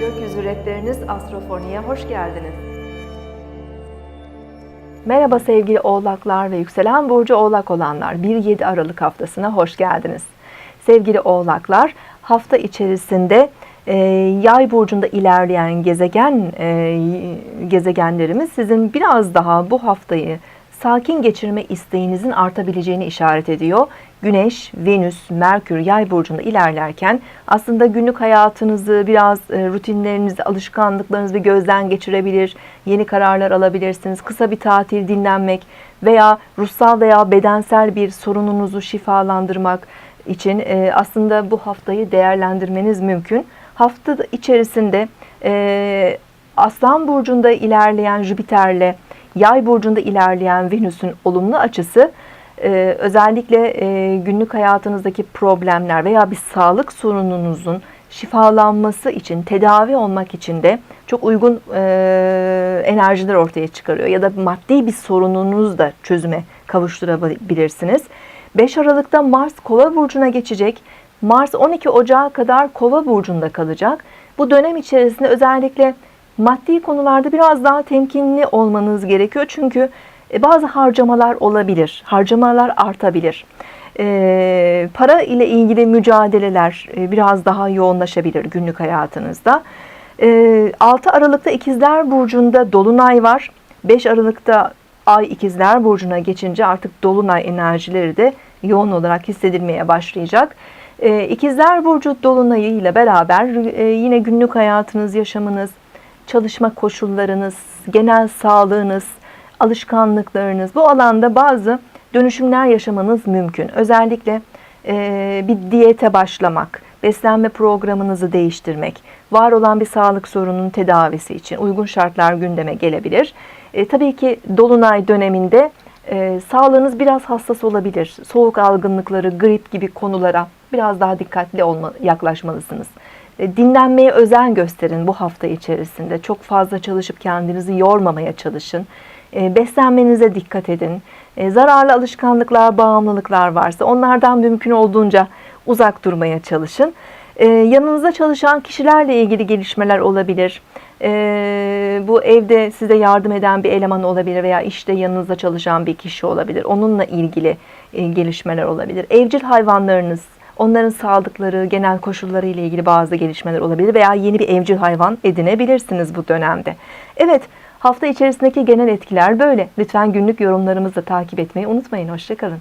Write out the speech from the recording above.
rehberiniz Astrofoni'ye hoş geldiniz. Merhaba sevgili oğlaklar ve yükselen burcu oğlak olanlar. 1-7 Aralık haftasına hoş geldiniz. Sevgili oğlaklar, hafta içerisinde e, yay burcunda ilerleyen gezegen e, gezegenlerimiz sizin biraz daha bu haftayı sakin geçirme isteğinizin artabileceğini işaret ediyor. Güneş, Venüs, Merkür yay burcunda ilerlerken aslında günlük hayatınızı biraz e, rutinlerinizi, alışkanlıklarınızı bir gözden geçirebilir, yeni kararlar alabilirsiniz. Kısa bir tatil, dinlenmek veya ruhsal veya bedensel bir sorununuzu şifalandırmak için e, aslında bu haftayı değerlendirmeniz mümkün. Hafta içerisinde e, Aslan burcunda ilerleyen Jüpiter'le Yay burcunda ilerleyen Venüs'ün olumlu açısı e, özellikle e, günlük hayatınızdaki problemler veya bir sağlık sorununuzun şifalanması için, tedavi olmak için de çok uygun e, enerjiler ortaya çıkarıyor. Ya da maddi bir sorununuz da çözüme kavuşturabilirsiniz. 5 Aralık'ta Mars Kova burcuna geçecek. Mars 12 Ocağı kadar Kova burcunda kalacak. Bu dönem içerisinde özellikle maddi konularda biraz daha temkinli olmanız gerekiyor. Çünkü e, bazı harcamalar olabilir, harcamalar artabilir. E, para ile ilgili mücadeleler e, biraz daha yoğunlaşabilir günlük hayatınızda. 6 Aralık'ta İkizler Burcu'nda Dolunay var. 5 Aralık'ta Ay İkizler Burcu'na geçince artık Dolunay enerjileri de yoğun olarak hissedilmeye başlayacak. İkizler Burcu Dolunay'ı ile beraber yine günlük hayatınız, yaşamınız, çalışma koşullarınız, genel sağlığınız, alışkanlıklarınız bu alanda bazı dönüşümler yaşamanız mümkün. Özellikle e, bir diyete başlamak, beslenme programınızı değiştirmek, var olan bir sağlık sorununun tedavisi için uygun şartlar gündeme gelebilir. E, tabii ki dolunay döneminde e, sağlığınız biraz hassas olabilir. Soğuk algınlıkları, grip gibi konulara biraz daha dikkatli olma, yaklaşmalısınız. E, dinlenmeye özen gösterin bu hafta içerisinde. Çok fazla çalışıp kendinizi yormamaya çalışın. E, beslenmenize dikkat edin. E, zararlı alışkanlıklar, bağımlılıklar varsa onlardan mümkün olduğunca uzak durmaya çalışın. Yanınızda çalışan kişilerle ilgili gelişmeler olabilir. Bu evde size yardım eden bir eleman olabilir veya işte yanınızda çalışan bir kişi olabilir. Onunla ilgili gelişmeler olabilir. Evcil hayvanlarınız Onların sağlıkları, genel koşulları ile ilgili bazı gelişmeler olabilir veya yeni bir evcil hayvan edinebilirsiniz bu dönemde. Evet, hafta içerisindeki genel etkiler böyle. Lütfen günlük yorumlarımızı da takip etmeyi unutmayın. Hoşçakalın.